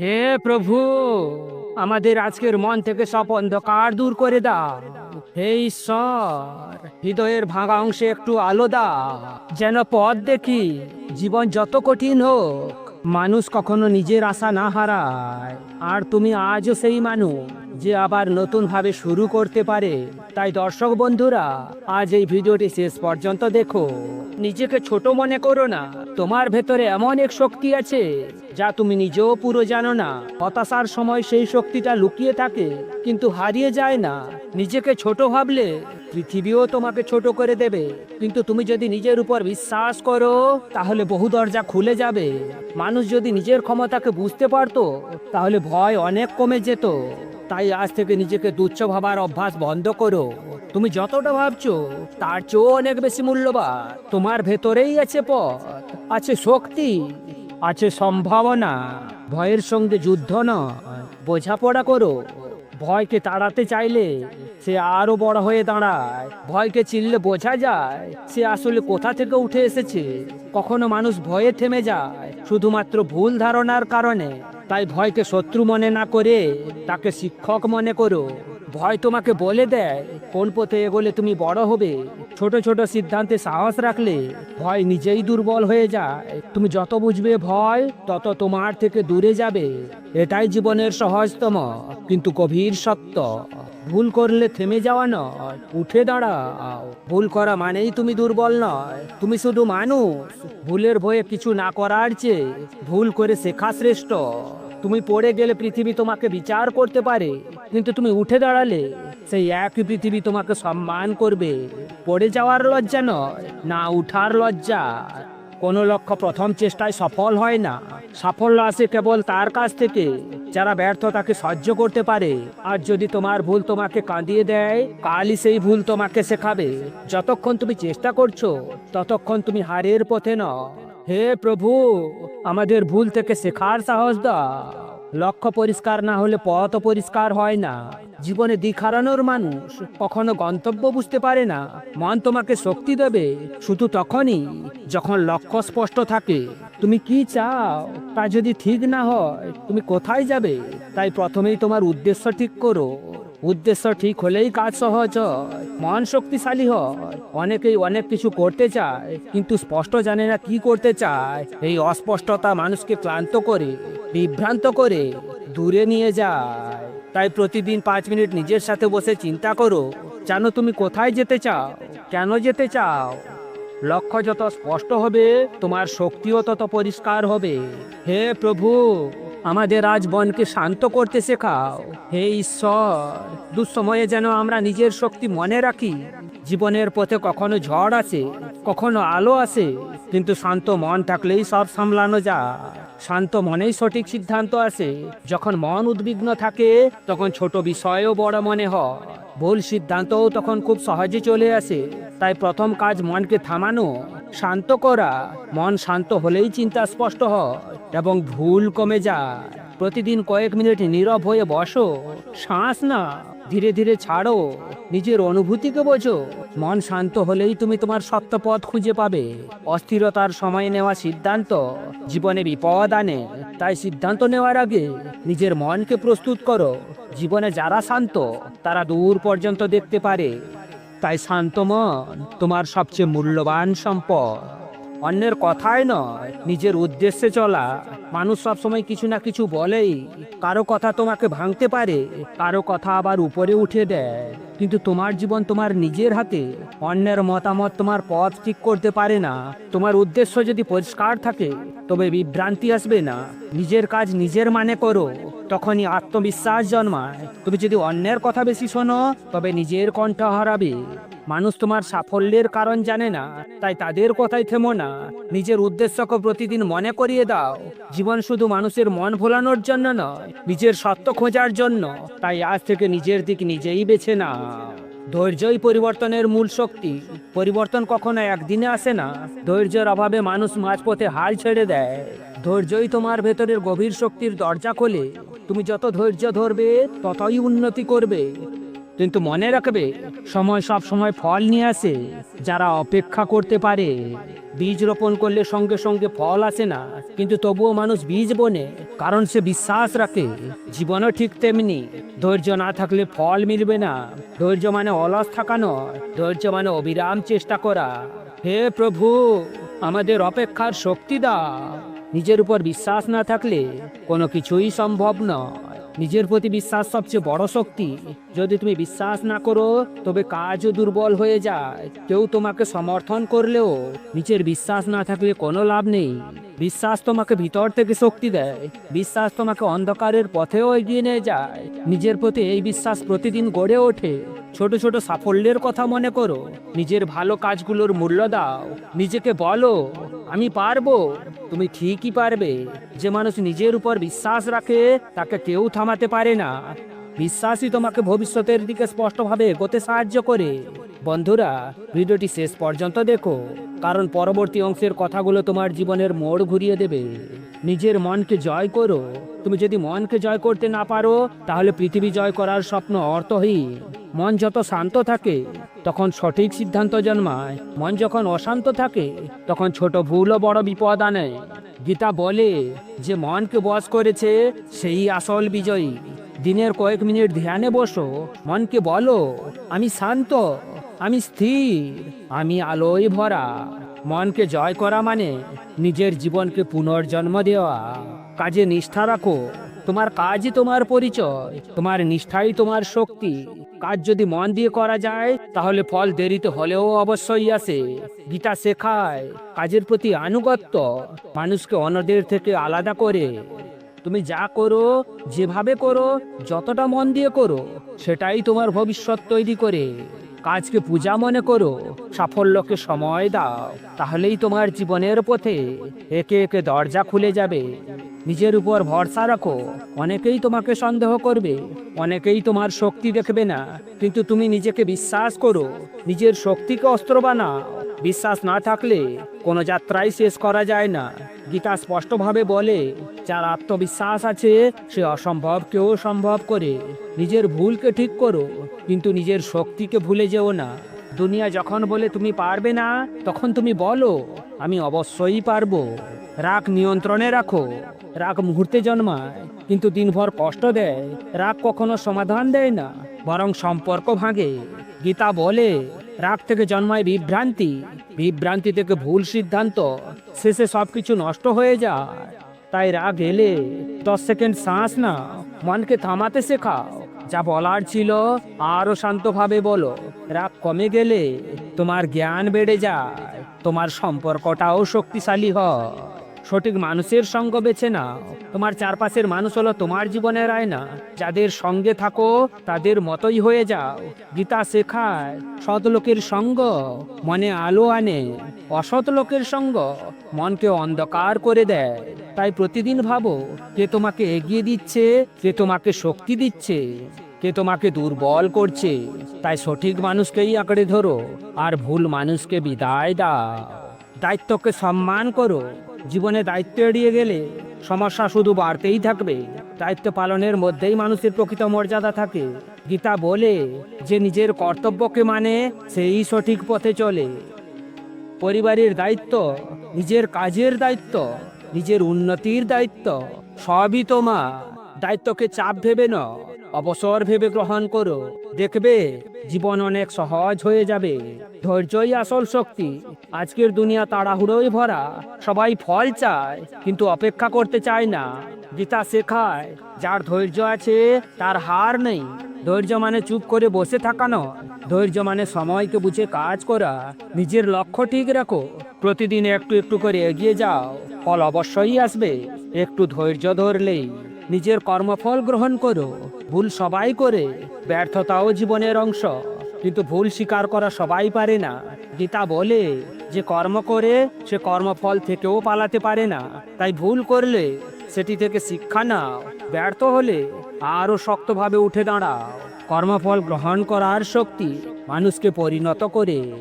হে প্রভু, আমাদের আজকের মন থেকে সব অন্ধকার দূর করে দাও। হে ঈশ্বর, হৃদয়ের ভাঙা অংশে একটু আলো দাও। যেন পথ দেখি, জীবন যত কঠিন হোক, মানুষ কখনো নিজের আশা না হারায়। আর তুমি আজও সেই মানুষ যে আবার নতুন ভাবে শুরু করতে পারে। তাই দর্শক বন্ধুরা, আজ এই ভিডিওটি শেষ পর্যন্ত দেখো। নিজেকে ছোট মনে করো না। তোমার ভেতরে এমন এক শক্তি আছে, যা তুমি নিজেও পুরো জানো না। হতাশার সময় সেই শক্তিটা লুকিয়ে থাকে, কিন্তু হারিয়ে যায় না। নিজেকে ছোট ভাবলে পৃথিবীও তোমাকে ছোট করে দেবে। কিন্তু তুমি যদি নিজের উপর বিশ্বাস করো, তাহলে বহু দরজা খুলে যাবে। মানুষ যদি নিজের ক্ষমতাকে বুঝতে পারতো, তাহলে ভয় অনেক কমে যেত। তাই আজ থেকে নিজেকে তুচ্ছ ভাবার অভ্যাস বন্ধ করো। তুমি যতটা ভাবছ, তার চেয়েও অনেক বেশি মূল্যবান। তোমার ভেতরেই আছে পথ, আছে শক্তি, আছে সম্ভাবনা। ভয়ের সঙ্গে যুদ্ধ নয়, বোঝাপড়া করো। ভয়কে তাড়াতে চাইলে সে আরও বড় হয়ে দাঁড়ায়। ভয়কে চিনলে বোঝা যায় সে আসলে কোথা থেকে উঠে এসেছে। কখনো মানুষ ভয়ে থেমে যায়, শুধুমাত্র ভুল ধারণার কারণে। তাই ভয়কে শত্রু মনে না করে তাকে শিক্ষক মনে করো। ভয় তোমাকে বলে দেয়, কোন পথে এগোলে তুমি বড় হবে। ছোট ছোট সিদ্ধান্তে সাহস রাখলে ভয় নিজেই দুর্বল হয়ে যায়। তুমি যত বুঝবে ভয়, তত তোমার থেকে দূরে যাবে। এটাই জীবনের সহজতম, কিন্তু গভীর সত্য। ভুল করলে থেমে যাওয়া নয়, উঠে দাঁড়াও। ভুল করা মানেই তুমি দুর্বল নয়। তুমি শুধু মানুষ, ভুলের ভয়ে কিছু না করার চেয়ে ভুল করে শেখা শ্রেষ্ঠ। তুমি পড়ে গেলে পৃথিবী তোমাকে বিচার করতে পারে, কিন্তু তুমি উঠে দাঁড়ালে সেই একই পৃথিবী তোমাকে সম্মান করবে। পড়ে যাওয়ার লজ্জা নয়, না উঠার লজ্জা। কোনো লক্ষ্য প্রথম চেষ্টায় সফল হয় না। সাফল্য আসে কেবল তার কাছ থেকে, যারা ব্যর্থতাকে সহ্য করতে পারে। আর যদি তোমার ভুল তোমাকে কাঁদিয়ে দেয়, কালই সেই ভুল তোমাকে শেখাবে। যতক্ষণ তুমি চেষ্টা করছ, ততক্ষণ তুমি হারের পথে ন হে প্রভু, আমাদের ভুল থেকে শেখার সাহস দাও। লক্ষ্য পরিষ্কার না হলে পথ পরিষ্কার হয় না। জীবনে দিক হারানোর মানুষ কখনো গন্তব্য বুঝতে পারে না। মন তোমাকে শক্তি দেবে শুধু তখনই যখন লক্ষ্য স্পষ্ট থাকে। তুমি কি চাও? তা যদি ঠিক না হয়, তুমি কোথায় যাবে? তাই প্রথমেই তোমার উদ্দেশ্য ঠিক করো। উদ্দেশ্য ঠিক হলেই কাজ সহজ হয়, মন শক্তিশালী হয়। অনেকেই অনেক কিছু করতে চায়, কিন্তু স্পষ্ট জানে না কি করতে চায়। এই অস্পষ্টতা মানুষকে ক্লান্ত করে, বিভ্রান্ত করে, দূরে নিয়ে যায়। তাই প্রতিদিন পাঁচ মিনিট নিজের সাথে বসে চিন্তা করো, জানো তুমি কোথায় যেতে চাও, কেন যেতে চাও? লক্ষ্য যত স্পষ্ট হবে, তোমার শক্তিও তত পরিষ্কার হবে। হে প্রভু! আমাদের আজ বনকে শান্ত করতে শেখাও। হে ঈশ্বর, দুঃসময়ে যেন আমরা নিজের শক্তি মনে রাখি। জীবনের পথে কখনো ঝড় আসে, কখনো আলো আসে, কিন্তু শান্ত মন থাকলেই সব সামলানো যায়। শান্ত মনেই সঠিক সিদ্ধান্ত আসে। যখন মন উদ্বিগ্ন থাকে, তখন ছোট বিষয়ও বড় মনে হয়। ভুল সিদ্ধান্তও তখন খুব সহজে চলে আসে। তাই প্রথম কাজ মনকে থামানো। শান্ত করা। মন শান্ত হলেই চিন্তা স্পষ্ট হয় এবং ভুল কমে যায়। প্রতিদিন কয়েক মিনিট নীরব হয়ে বসো। শ্বাস না ধীরে ধীরে ছাড়ো। নিজের অনুভূতিকে বোঝো। মন শান্ত হলেই তুমি তোমার সত্য পথ খুঁজে পাবে। অস্থিরতার সময় নেওয়া সিদ্ধান্ত জীবনে বিপদ আনে। তাই সিদ্ধান্ত নেওয়ার আগে নিজের মনকে প্রস্তুত করো। জীবনে যারা শান্ত, তারা দূর পর্যন্ত দেখতে পারে। তাই শান্ত মন, তোমার সবচেয়ে মূল্যবান সম্পদ। অন্যের কথায় নয়, নিজের উদ্দেশ্যে চলা। মানুষ সবসময় কিছু না কিছু বলেই, কারও কথা তোমাকে ভাঙতে পারে, কারও কথা আবার উপরে উঠে দেয়। কিন্তু তোমার জীবন তোমার নিজের হাতে, অন্যের মতামত তোমার পথ ঠিক করতে পারে না। তোমার উদ্দেশ্য যদি পরিষ্কার থাকে, তবে বিভ্রান্তি আসবে না। নিজের কাজ নিজের মানে করো, তখনই আত্মবিশ্বাস জন্মায়। তুমি যদি অন্যের কথা বেশি শোনো, তবে নিজের কণ্ঠ হারাবে। মানুষ তোমার সাফল্যের কারণ জানে না, তাই তাদের কথাই থেমো না। নিজের উদ্দেশ্যকে প্রতিদিন মনে করিয়ে দাও। জীবন শুধু মানুষের মন ভোলানোর জন্য নয়, নিজের সত্য খোঁজার জন্য। তাই আজ থেকে নিজের দিক নিজেই বেছে না ধৈর্যই পরিবর্তনের মূল শক্তি। পরিবর্তন কখনো একদিনে আসে না। ধৈর্যের অভাবে মানুষ মাঝপথে হাল ছেড়ে দেয়। ধৈর্যই তোমার ভেতরের গভীর শক্তির দরজা খোলে। তুমি যত ধৈর্য ধরবে, ততই উন্নতি করবে। কিন্তু মনে রাখবে, সময় সব সময় ফল নিয়ে আসে। যারা অপেক্ষা করতে পারে, বীজ রোপণ করলে সঙ্গে সঙ্গে ফল আসে না। কিন্তু তবুও মানুষ বীজ বনে, কারণ সে বিশ্বাস রাখে, জীবনও ঠিক তেমনি। ধৈর্য না থাকলে ফল মিলবে না। ধৈর্য মানে অলস থাকা নয়, ধৈর্য মানে অবিরাম চেষ্টা করা। হে প্রভু, আমাদের অপেক্ষার শক্তি দাও। নিজের উপর বিশ্বাস না থাকলে কোনো কিছুই সম্ভব নয়। নিজের প্রতি বিশ্বাস সবচেয়ে বড় শক্তি। যদি তুমি বিশ্বাস না করো, তবে কাজও দুর্বল হয়ে যায়। কেউ তোমাকে সমর্থন করলেও নিজের বিশ্বাস না থাকলে কোনো লাভ নেই। বিশ্বাস তোমাকে ভিতর থেকে শক্তি দেয়। বিশ্বাস তোমাকে অন্ধকারের পথেও এগিয়ে নিয়ে যায়। নিজের প্রতি এই বিশ্বাস প্রতিদিন গড়ে ওঠে। ছোট ছোট সাফল্যের কথা মনে করো। নিজের ভালো কাজগুলোর মূল্য দাও। নিজেকে বলো আমি পারব। তুমি ঠিকই পারবে। যে মানুষ নিজের উপর বিশ্বাস রাখে, তাকে কেউ থামাতে পারে না। বিশ্বাসই তোমাকে ভবিষ্যতের দিকে স্পষ্টভাবে এগোতে সাহায্য করে। বন্ধুরা, ভিডিওটি শেষ পর্যন্ত দেখো, কারণ পরবর্তী অংশের কথাগুলো তোমার জীবনের মোড় ঘুরিয়ে দেবে। নিজের মনকে জয় করো। তুমি যদি মনকে জয় করতে না পারো, তাহলে পৃথিবী জয় করার স্বপ্ন অর্থহীন। মন যত শান্ত থাকে, তখন সঠিক সিদ্ধান্ত জন্মায়। মন যখন অশান্ত থাকে, তখন ছোট ভুলও বড় বিপদ আনে। গীতা বলে যে, মনকে বশ করেছে, সেই আসল বিজয়ী। দিনের কয়েক মিনিট ধ্যানে বসো। মনকে বলো, আমি শান্ত, আমি স্থির, আমি আলোয় ভরা। মনকে জয় করা মানে নিজের জীবনকে পুনর্জন্ম দেওয়া। কাজে নিষ্ঠা রাখো। তোমার কাজই তোমার পরিচয়, তোমার নিষ্ঠাই তোমার শক্তি। কাজ যদি মন দিয়ে করা যায়, তাহলে ফল দেরিতে হলেও অবশ্যই আসে। গীতা শেখায়, কাজের প্রতি আনুগত্য, মানুষকে অন্যদের থেকে আলাদা করে। তুমি যা করো, যেভাবে করো, যতটা মন দিয়ে করো, সেটাই তোমার ভবিষ্যৎ তৈরি করে। কাজকে পূজা মনে করো। সাফল্যকে সময় দাও। তাহলেই তোমার জীবনের পথে একে একে দরজা খুলে যাবে। নিজের উপর ভরসা রাখো। অনেকেই তোমাকে সন্দেহ করবে। অনেকেই তোমার শক্তি দেখবে না। কিন্তু তুমি নিজেকে বিশ্বাস করো। নিজের শক্তিকে অস্ত্র বানাও। বিশ্বাস না থাকলে কোনো যাত্রাই শেষ করা যায় না। গীতা স্পষ্টভাবে বলে, যার আত্মবিশ্বাস আছে, সে অসম্ভবকেও সম্ভব করে। নিজের ভুলকে ঠিক করো। কিন্তু নিজের শক্তিকে ভুলে যেও না। দুনিয়া যখন বলে তুমি পারবে না, তখন তুমি বলো, আমি অবশ্যই পারব। রাগ নিয়ন্ত্রণে রাখো, রাগ মুহূর্তে জন্মায়, কিন্তু দিনভর কষ্ট দেয়, রাগ কখনো সমাধান দেয় না, বরং সম্পর্ক ভাঙে। গীতা বলে, রাগ থেকে জন্মায় বিভ্রান্তি বিভ্রান্তি থেকে ভুল সিদ্ধান্ত, শেষে সবকিছু নষ্ট হয়ে যায়। তাই রাগ এলে দশ সেকেন্ড শ্বাস না মনকে থামাতে শেখাও। যা বলার ছিল আরও শান্তভাবে বলো। রাগ কমে গেলে তোমার জ্ঞান বেড়ে যায়, তোমার সম্পর্কটাও শক্তিশালী হয়। সঠিক মানুষের সঙ্গ বেছে নাও। তোমার চারপাশের মানুষ হলো তোমার জীবনের আয়না। যাদের সঙ্গে থাকো, তাদের মতোই হয়ে যাও। গীতা শেখায়, সৎ লোকের সঙ্গ মনে আলো আনে। অসৎ লোকের সঙ্গ মনকে অন্ধকার করে দেয়। তাই প্রতিদিন ভাবো, কে তোমাকে এগিয়ে দিচ্ছে, কে তোমাকে শক্তি দিচ্ছে, কে তোমাকে দুর্বল করছে। তাই সঠিক মানুষকেই আঁকড়ে ধরো, আর ভুল মানুষকে বিদায় দাও। দায়িত্বকে সম্মান করো। জীবনে দায়িত্ব এড়িয়ে গেলে সমস্যা শুধু বাড়তেই থাকবে। দায়িত্ব পালনের মধ্যেই মানুষের প্রকৃত মর্যাদা থাকে। গীতা বলে, যে নিজের কর্তব্যকে মানে সেই সঠিক পথে চলে। পরিবারের দায়িত্ব নিজের কাজের দায়িত্ব, নিজের উন্নতির দায়িত্ব, সবই তোমার দায়িত্বকে চাপ ভেবে ন অবসর ভেবে গ্রহণ করো। দেখবে, জীবন অনেক সহজ হয়ে যাবে। ধৈর্যই আসল শক্তি। আজকের দুনিয়া তাড়াহুড়োই ভরা। সবাই ফল চায়, কিন্তু অপেক্ষা করতে চায় না। গীতা শেখায়, যার ধৈর্য আছে, তার হার নেই। ধৈর্য মানে চুপ করে বসে থাকা নয়। ধৈর্য মানে সময়কে বুঝে কাজ করা। নিজের লক্ষ্য ঠিক রাখো। প্রতিদিন একটু একটু করে এগিয়ে যাও। ফল অবশ্যই আসবে। একটু ধৈর্য ধরলেই নিজের কর্মফল গ্রহণ করো। ভুল সবাই করে, ব্যর্থতাও জীবনের অংশ। কিন্তু ভুল স্বীকার করা সবাই পারে না। গীতা বলে, যে কর্ম করে, সে কর্মফল থেকেও পালাতে পারে না। তাই ভুল করলে, সেটি থেকে শিক্ষা নাও। ব্যর্থ হলে, আরও শক্তভাবে উঠে দাঁড়াও। কর্মফল গ্রহণ করার শক্তি মানুষকে পরিণত করে।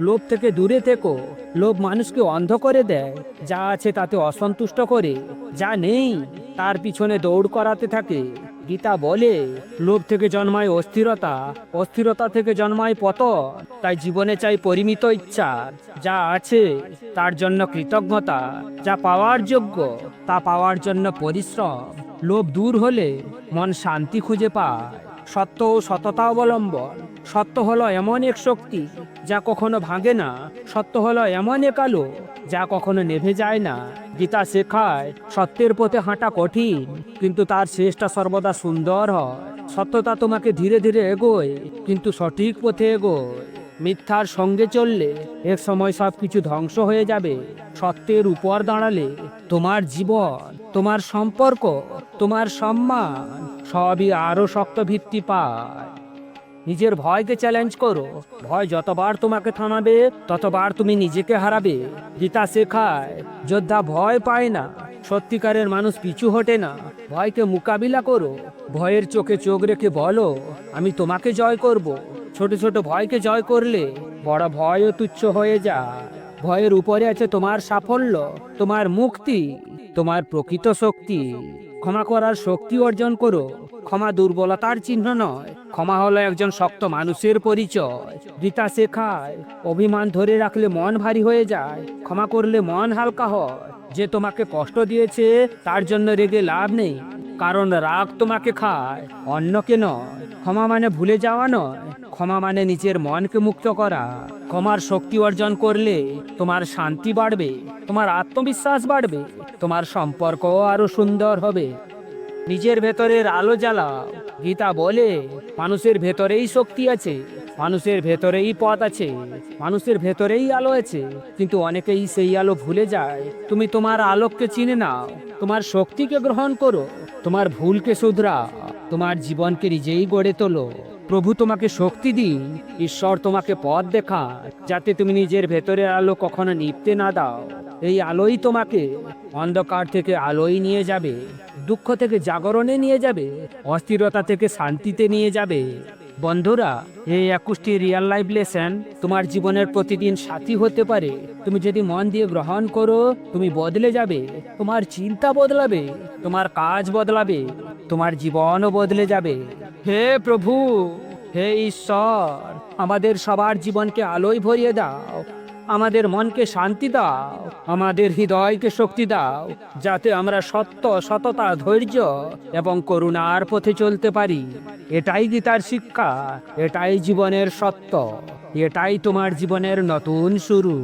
লোভ থেকে দূরে থেকো। লোভ মানুষকে অন্ধ করে দেয়। যা আছে তাতে অসন্তুষ্ট করে। যা নেই তার পিছনে দৌড় করাতে থাকে। গীতা বলে, লোভ থেকে জন্মায় অস্থিরতা অস্থিরতা থেকে জন্মায় পত তাই জীবনে চাই পরিমিত ইচ্ছা, যা আছে, তার জন্য কৃতজ্ঞতা, যা পাওয়ার যোগ্য, তা পাওয়ার জন্য পরিশ্রম। লোভ দূর হলে মন শান্তি খুঁজে পায়। সত্য ও সততা অবলম্বন। সত্য হলো এমন এক শক্তি, যা কখনো ভাঙে না। সত্য হলো এমন এক আলো, যা কখনো নেভে যায় না। গীতা শেখায়, সত্যের পথে হাঁটা কঠিন, কিন্তু তার শেষটা সর্বদা সুন্দর হয়। সত্যতা তোমাকে ধীরে ধীরে এগোয়, কিন্তু সঠিক পথে এগোয়। মিথ্যার সঙ্গে চললে এক সময় সব কিছু ধ্বংস হয়ে যাবে। সত্যের উপর দাঁড়ালে তোমার জীবন, তোমার সম্পর্ক, তোমার সম্মান, সবই আরও শক্ত ভিত্তি পায়। নিজের ভয়কে চ্যালেঞ্জ করো। ভয় যতবার তোমাকে থামাবে, ততবার তুমি নিজেকে হারাবে। গীতা শেখায়, যোদ্ধা ভয় পায় না, সত্যিকারের মানুষ পিছু হটে না। ভয়কে মোকাবিলা করো, ভয়ের চোখে চোখ রেখে বলো, আমি তোমাকে জয় করব। ছোট ছোট ভয়কে জয় করলে বড় ভয়ও তুচ্ছ হয়ে যায়। ভয়ের উপরে আছে তোমার সাফল্য, তোমার মুক্তি, তোমার প্রকৃত শক্তি। ক্ষমা করার শক্তি অর্জন করো। ক্ষমা দুর্বলতার চিহ্ন নয়। ক্ষমা হলো একজন শক্ত মানুষের পরিচয়। গীতা শেখায়। অভিমান ধরে রাখলে মন ভারী হয়ে যায়। ক্ষমা করলে মন হালকা হয়। যে তোমাকে কষ্ট দিয়েছে, তার জন্য রেগে লাভ নেই। কারণ রাগ তোমাকে খায়, অন্যকে নয়। ক্ষমা মানে ভুলে যাওয়া নয়। ক্ষমা মানে নিজের মনকে মুক্ত করা। ক্ষমার শক্তি অর্জন করলে তোমার শান্তি বাড়বে, তোমার আত্মবিশ্বাস বাড়বে, তোমার সম্পর্ক আরও সুন্দর হবে। নিজের ভেতরের আলো জ্বালাও। গীতা বলে, মানুষের ভেতরেই শক্তি আছে, মানুষের ভেতরেই পথ আছে, মানুষের ভেতরেই আলো আছে। কিন্তু অনেকেই সেই আলো ভুলে যায়। তুমি তোমার আলোককে চিনে নাও, তোমার শক্তিকে গ্রহণ করো, তোমার ভুলকে শুধরাও, তোমার জীবনকে নিজেই গড়ে তোলো। প্রভু তোমাকে শক্তি দিন, ঈশ্বর তোমাকে পথ দেখা যাতে তুমি নিজের ভেতরের আলো কখনো নিপতে না দাও। এই আলোই তোমাকে অন্ধকার থেকে আলোই নিয়ে যাবে, দুঃখ থেকে জাগরণে নিয়ে যাবে, অস্থিরতা থেকে শান্তিতে নিয়ে যাবে। বন্ধুরা, এই একুশটি রিয়াল লাইফ লেসন তোমার জীবনের প্রতিদিন সাথী হতে পারে। তুমি যদি মন দিয়ে গ্রহণ করো, তুমি বদলে যাবে। তোমার চিন্তা বদলাবে, তোমার কাজ বদলাবে, তোমার জীবনও বদলে যাবে। হে প্রভু, হে ঈশ্বর, আমাদের সবার জীবনকে আলোয় ভরিয়ে দাও। আমাদের মনকে শান্তি দাও, আমাদের হৃদয়কে শক্তি দাও, যাতে আমরা সত্য, সততা, ধৈর্য এবং করুণার পথে চলতে পারি। এটাই গীতার শিক্ষা, এটাই জীবনের সত্য, এটাই তোমার জীবনের নতুন শুরু।